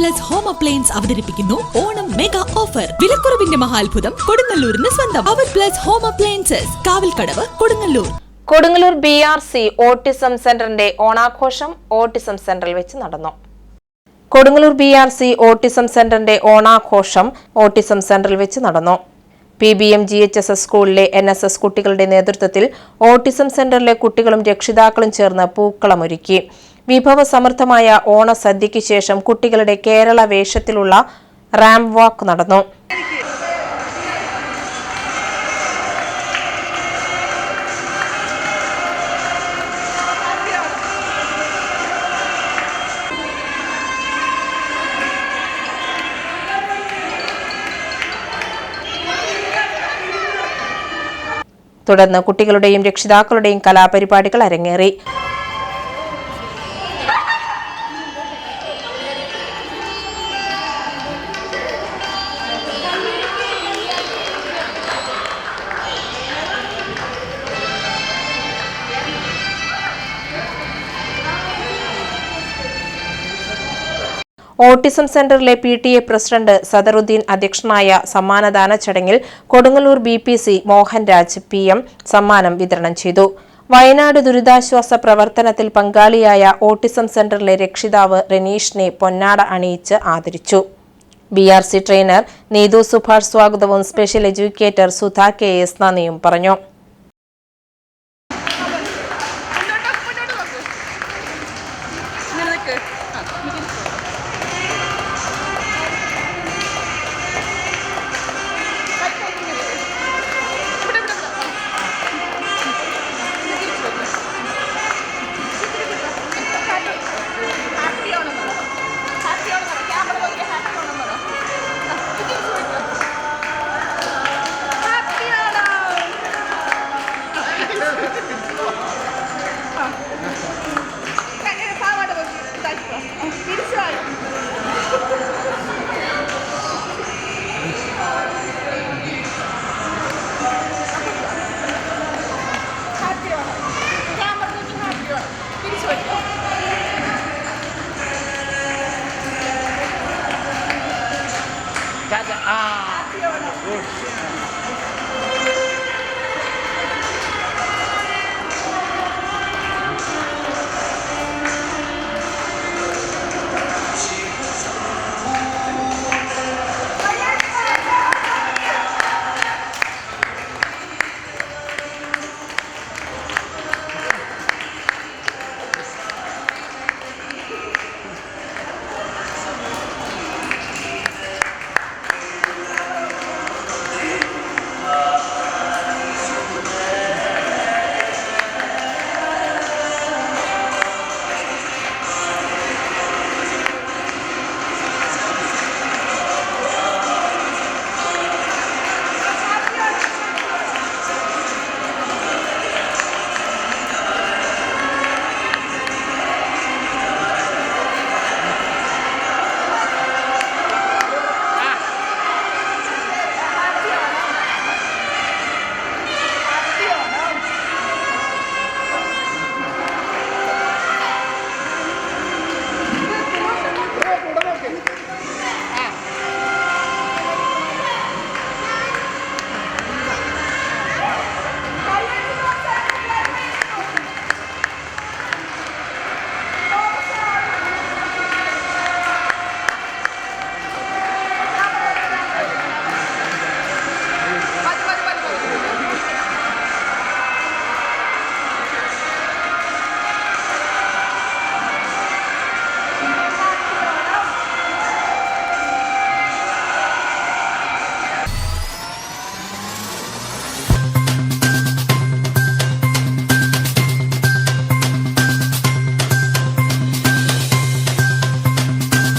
Plus home appliance അവതരിപ്പിക്കുന്നു. Onam mega offer വിലക്കുറവിന്റെ മഹാത്ഭുതം കൊടുങ്ങല്ലൂരിന് സ്വന്തം. അവർ plus home appliances Kavalkadavu Kodungallur. Kodungallur B R C autism സെന്ററിന്റെ ഓണാഘോഷം ഓട്ടിസം സെന്ററിൽ വെച്ച് നടന്നു. Kodungallur B R C autism സെന്ററിന്റെ ഓണാഘോഷം ഓട്ടിസം സെന്ററിൽ വെച്ച് നടന്നു. P B M G H S S സ്കൂളിലെ എൻ എസ് എസ് കുട്ടികളുടെ നേതൃത്വത്തിൽ ഓട്ടിസം സെന്ററിലെ കുട്ടികളും രക്ഷിതാക്കളും ചേർന്ന് പൂക്കളമൊരുക്കി വിഭവസമൃദ്ധമായ ഓണസദ്യയ്ക്ക് ശേഷം കുട്ടികളുടെ കേരള വേഷത്തിലുള്ള റാം വാക്ക് നടന്നു. തുടർന്ന് കുട്ടികളുടെയും രക്ഷിതാക്കളുടെയും കലാപരിപാടികൾ അരങ്ങേറി. ഓട്ടിസം സെന്ററിലെ P T A president Sadaruddin അധ്യക്ഷനായ സമ്മാനദാന ചടങ്ങിൽ Kodungallur B P C Mohanraj P M സമ്മാനം വിതരണം ചെയ്തു. വയനാട് ദുരിതാശ്വാസ പ്രവർത്തനത്തിൽ പങ്കാളിയായ ഓട്ടിസം സെന്ററിലെ രക്ഷിതാവ് രനീഷിനെ പൊന്നാട അണിയിച്ച് ആദരിച്ചു. B R C trainer Neethu Subhash സ്വാഗതവും special educator Sudha K S നന്ദിയും പറഞ്ഞു. Força!